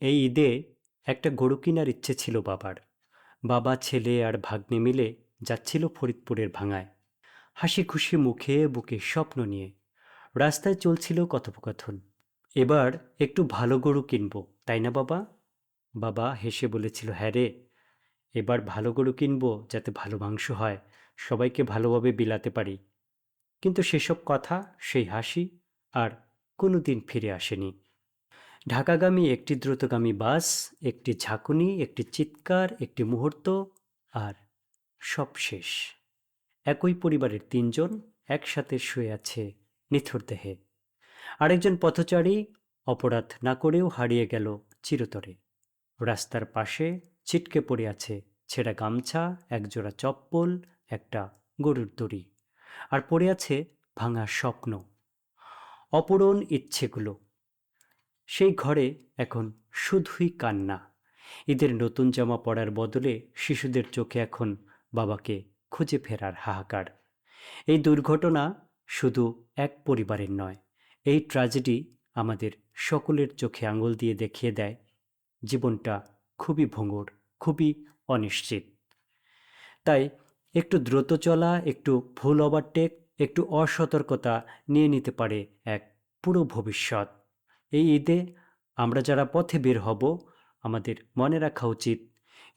এই ঈদে একটা গরু কেনার ইচ্ছে ছিল বাবার। বাবা, ছেলে আর ভাগ্নে মিলে যাচ্ছিল ফরিদপুরের ভাঙায়। হাসি খুশি মুখে, বুকে স্বপ্ন নিয়ে। রাস্তায় চলছিল কথোপকথন। এবার একটু ভালো গরু কিনবো, তাই না বাবা? বাবা হেসে বলেছিল হ্যাঁ রে, এবার ভালো গরু কিনবো যাতে ভালো মাংস হয়, সবাইকে ভালোভাবে বিলাতে পারি। কিন্তু সেসব কথা, সেই হাসি আর কোনো দিন ফিরে আসেনি। ঢাকাগামী একটি দ্রুতগামী বাস, একটি ঝাঁকুনি, একটি চিৎকার, একটি মুহূর্ত, আর সব শেষ একই পরিবারের তিনজন একসাথে শুয়ে আছে নিথর দেহে। আরেকজন পথচারী অপরাধ না করেও হারিয়ে গেল চিরতরে। রাস্তার পাশে ছিটকে পড়ে আছে ছেঁড়া গামছা, একজোড়া চপ্পল, একটা গরুর দড়ি। আর পড়ে আছে ভাঙা স্বপ্ন। অপূরণ ইচ্ছেগুলো সেই ঘরে এখন শুধুই কান্না। ঈদের নতুন জামা পরার বদলে শিশুদের চোখে এখন বাবাকে খুঁজে ফেরার হাহাকার। এই দুর্ঘটনা শুধু এক পরিবারের নয়, এই ট্র্যাজেডি আমাদের সকলের চোখে আঙুল দিয়ে দেখিয়ে দেয়। জীবনটা খুবই ভঙ্গুর খুবই অনিশ্চিত। তাই একটু দ্রুত চলা, একটু ভুল ওভারটেক একটু অসতর্কতা নিয়ে নিতে পারে এক পুরো ভবিষ্যৎ। এই ঈদে আমরা যারা পথে বের হব, আমাদের মনে রাখা উচিত,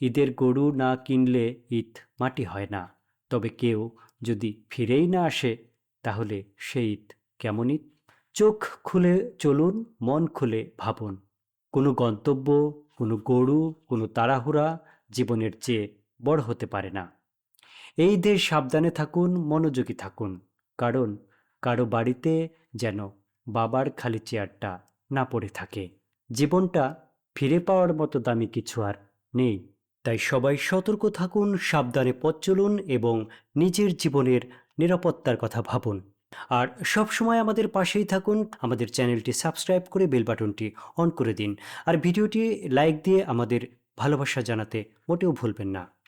ঈদের গরু না কিনলে ঈদ মাটি হয় না। তবে কেউ যদি ফিরেই না আসে, তাহলে সেই ঈদ কেমন ঈদ? চোখ খুলে চলুন, মন খুলে ভাবুন। কোনো গন্তব্য, কোনো গরু, কোনো তাড়াহুড়া জীবনের চেয়ে বড় হতে পারে না। এই দেশ সাবধানে থাকুন, মনোযোগী থাকুন। কারণ কারও বাড়িতে যেন বাবার খালি চেয়ারটা না পড়ে থাকে। জীবনটা ফিরে পাওয়ার মতো দামি কিছু আর নেই। তাই সবাই সতর্ক থাকুন, সাবধানে পথ চলুন এবং নিজের জীবনের নিরাপত্তার কথা ভাবুন। আর সব সময় আমাদের পাশেই থাকুন, আমাদের চ্যানেলটি সাবস্ক্রাইব করে বেল বাটনটি অন করে দিন। আর ভিডিওটি লাইক দিয়ে আমাদের ভালোবাসা জানাতে মোটেও ভুলবেন না।